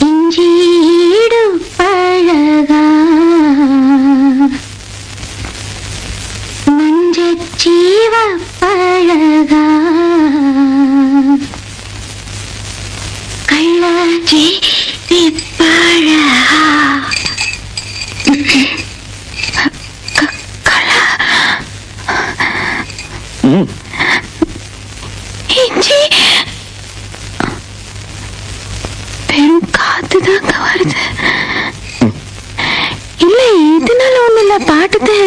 இஞ்சீடு பழகா மஞ்சச்சீவ பழகா கள்ளச்சி பழகா இஞ்சி பெரும் காத்துதாங்க வருது. இல்ல இதனால ஒண்ணு இல்ல பாட்டுது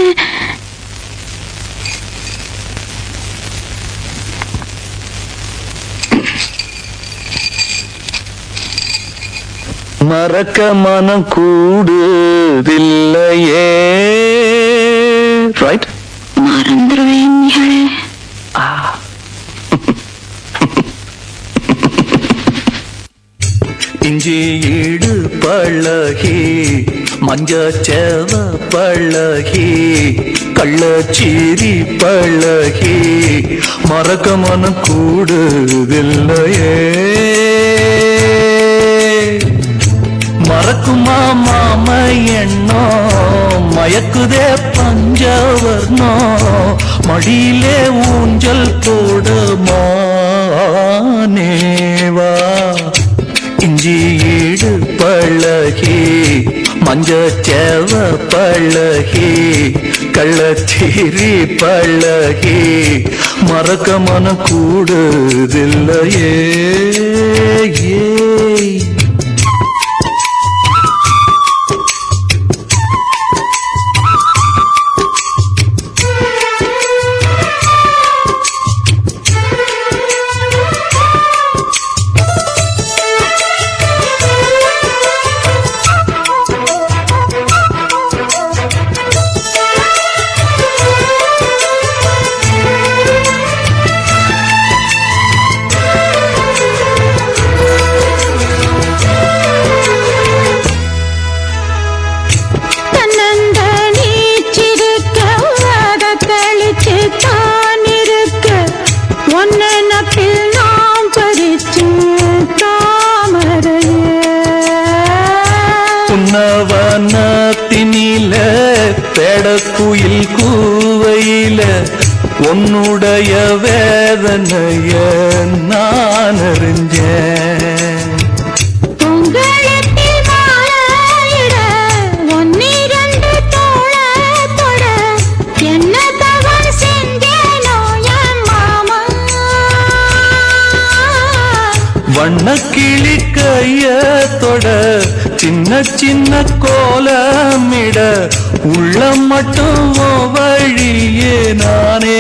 மறக்க மனம் கூடுதில்லையே. ரைட் மறந்துருவேன் நிகழே. இஞ்சி ஈடு பழகி மஞ்சச்சேவ பழகி கள்ளச்சீரி பழகி மறக்க மனம் கூடுதில்லையே. மறக்குமா மாம எண்ணோ மயக்குதே பஞ்சவர்ணோ மடியிலே ஊஞ்சல் போடுமோ இஞ்சி பழகி மஞ்சச்சேவ பழகி கள்ளச்சீரி பழகி மறக்க மன கூடுதில்லையே. பெடக்குயில் கூவையில உன்னுடைய வேதனைய நான் அறிஞ்சேன். வண்ண கிளி கையத்தொட சின்ன சின்ன கோலமிட உள்ள மட்டும் வழியே நானே.